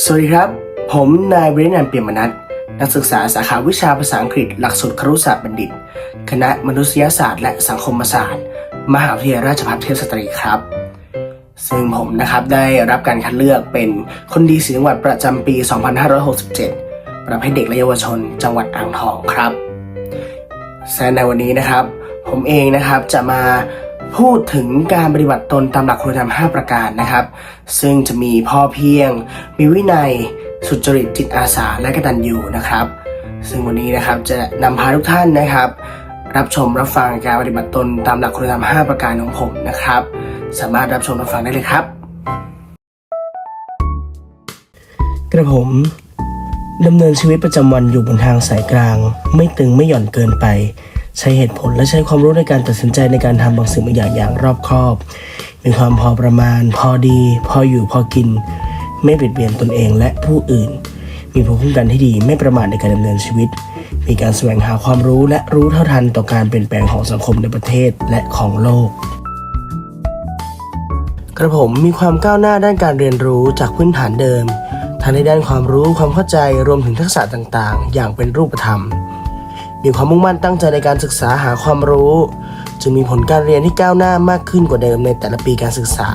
สวัสดีครับ ผมนายบรินันท์เปียมนัทนักศึกษาสาขาวิชาภาษาอังกฤษ หลักสูตรครุศาสตร์บัณฑิต คณะมนุษยศาสตร์และสังคมศาสตร์ มหาวิทยาลัยราชภัฏเทพสตรีครับ ซึ่งผมนะครับได้รับการคัดเลือกเป็นคนดีสีจังหวัดประจำปี 2567 ประเภทเด็กและเยาวชน จังหวัดอ่างทองครับและในวันนี้นะครับ ผมเองนะครับจะมา พูดถึงการปฏิบัติตนตามหลักคุณธรรม 5 ประการนะครับ ซึ่งจะมีพ่อเพียง มีวินัย สุจริตจิตอาสาและกตัญญูนะครับ ซึ่งวันนี้นะครับจะนำพาทุกท่านนะครับ รับชมรับฟังการปฏิบัติตนตามหลักคุณธรรม 5 ประการของผมนะครับ สามารถรับชมรับฟังได้เลยครับ กระผมดำเนินชีวิตประจำวันอยู่บนทางสายกลาง ไม่ตึงไม่หย่อนเกินไป ใช้เหตุผลและใช้ความรู้ในการตัดสินใจในการทำบางสิ่งบางอย่างอย่างรอบคอบ มีความพอประมาณ พอดี พออยู่พอกิน ไม่เบียดเบียนตนเองและผู้อื่น มีภูมิคุ้มกันที่ดีไม่ประมาทในการดำเนินชีวิต มีการแสวงหาความรู้และรู้เท่าทันต่อการเปลี่ยนแปลงของสังคมในประเทศและของโลกกระผมมีความก้าวหน้าด้านการเรียนรู้จากพื้นฐานเดิมทั้งในด้านความรู้ความเข้าใจรวมถึงทักษะต่างๆ อย่างเป็นรูปธรรม มีความมุ่งมั่นตั้งใจในการศึกษาหาความรู้ จึงมีผลการเรียนที่ก้าวหน้ามากขึ้นกว่าเดิมในแต่ละปีการศึกษา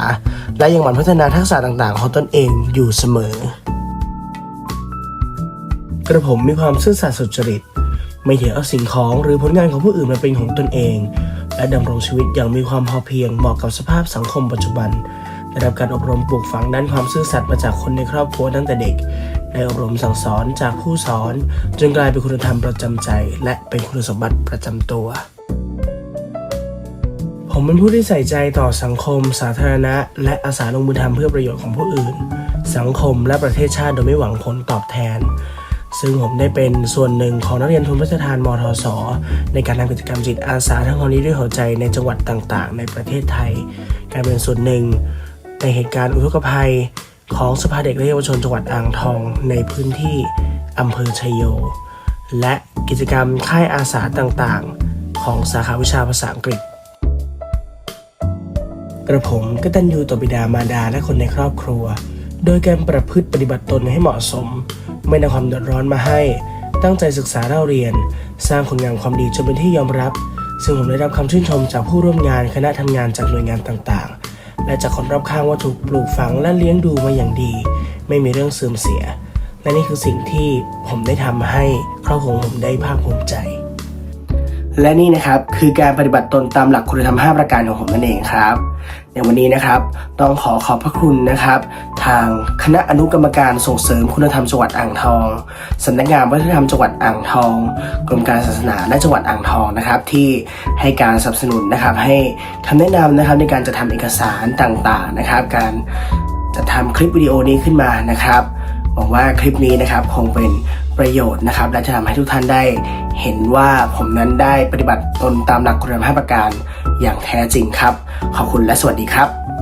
และยังหมั่นพัฒนาทักษะต่างๆ ของตนเองอยู่เสมอ กระผมมีความซื่อสัตย์สุจริต ไม่ถือเอาสิ่งของหรือผลงานของผู้อื่นมาเป็นของตนเอง และดำรงชีวิตอย่างมีความพอเพียงเหมาะกับสภาพสังคมปัจจุบัน ได้รับการอบรมปลูกฝังด้านความซื่อสัตย์มาจากคนในครอบครัวตั้งแต่เด็ก ได้อบรมสั่งสอนจากผู้สอน จนกลายเป็นคุณธรรมประจำใจ และเป็นคุณสมบัติประจำตัว ผมเป็นผู้ที่ใส่ใจต่อสังคม สาธารณะ และอาสาลงมือทำเพื่อประโยชน์ของผู้อื่น สังคมและประเทศชาติโดยไม่หวังผลตอบแทนซึ่งผมได้เป็นส่วนหนึ่งของนักเรียนทุนพระราชทานมทศ ในการทำกิจกรรมจิตอาสาทั้งความดีด้วยหัวใจในจังหวัดต่างๆ ในประเทศไทย การเป็นส่วนหนึ่ง ในเหตุการณ์อุทกภัยของสภาเด็กและเยาวชนจังหวัดอ่างทองในพื้นที่อำเภอชัยโย และกิจกรรมค่ายอาสาต่างๆ ของสาขาวิชาภาษาอังกฤษ กระผมก็ตันยูต่อบิดามารดาและคนในครอบครัว โดยการประพฤติปฏิบัติตนให้เหมาะสม ไม่นำความเดือดร้อนมาให้ ตั้งใจศึกษาเล่าเรียน สร้างผลงานความดีจนเป็นที่ยอมรับ ซึ่งผมได้รับคำชื่นชมจากผู้ร่วมงานคณะทำงานจากหน่วยงานต่างๆ และจากคนรอบข้างว่าถูกปลูกฝังและเลี้ยงดูมาอย่างดี ไม่มีเรื่องเสื่อมเสีย และนี่คือสิ่งที่ผมได้ทำให้ครอบครัวของผมได้ภาคภูมิใจ และนี่นะครับคือการปฏิบัติตนตามหลักคุณธรรม 5 ประการของผมนั่นเองครับ ในวันนี้นะครับต้องขอขอบพระคุณนะครับ ทางคณะอนุกรรมการส่งเสริมคุณธรรมจังหวัดอ่างทองสำนักงานวัฒนธรรมจังหวัดอ่างทองกรมการศาสนาและจังหวัดอ่างทองนะครับ ที่ให้การสนับสนุนนะครับ ให้คำแนะนำนะครับในการจะทำเอกสารต่างๆนะครับ การจะทำคลิปวิดีโอนี้ขึ้นมานะครับหวังว่าคลิปนี้นะครับคงเป็น ประโยชน์นะครับ และจะทำให้ทุกท่านได้เห็นว่าผมนั้นได้ปฏิบัติตนตามหลักคุณธรรม5ประการอย่างแท้จริงครับ ขอบคุณและสวัสดีครับ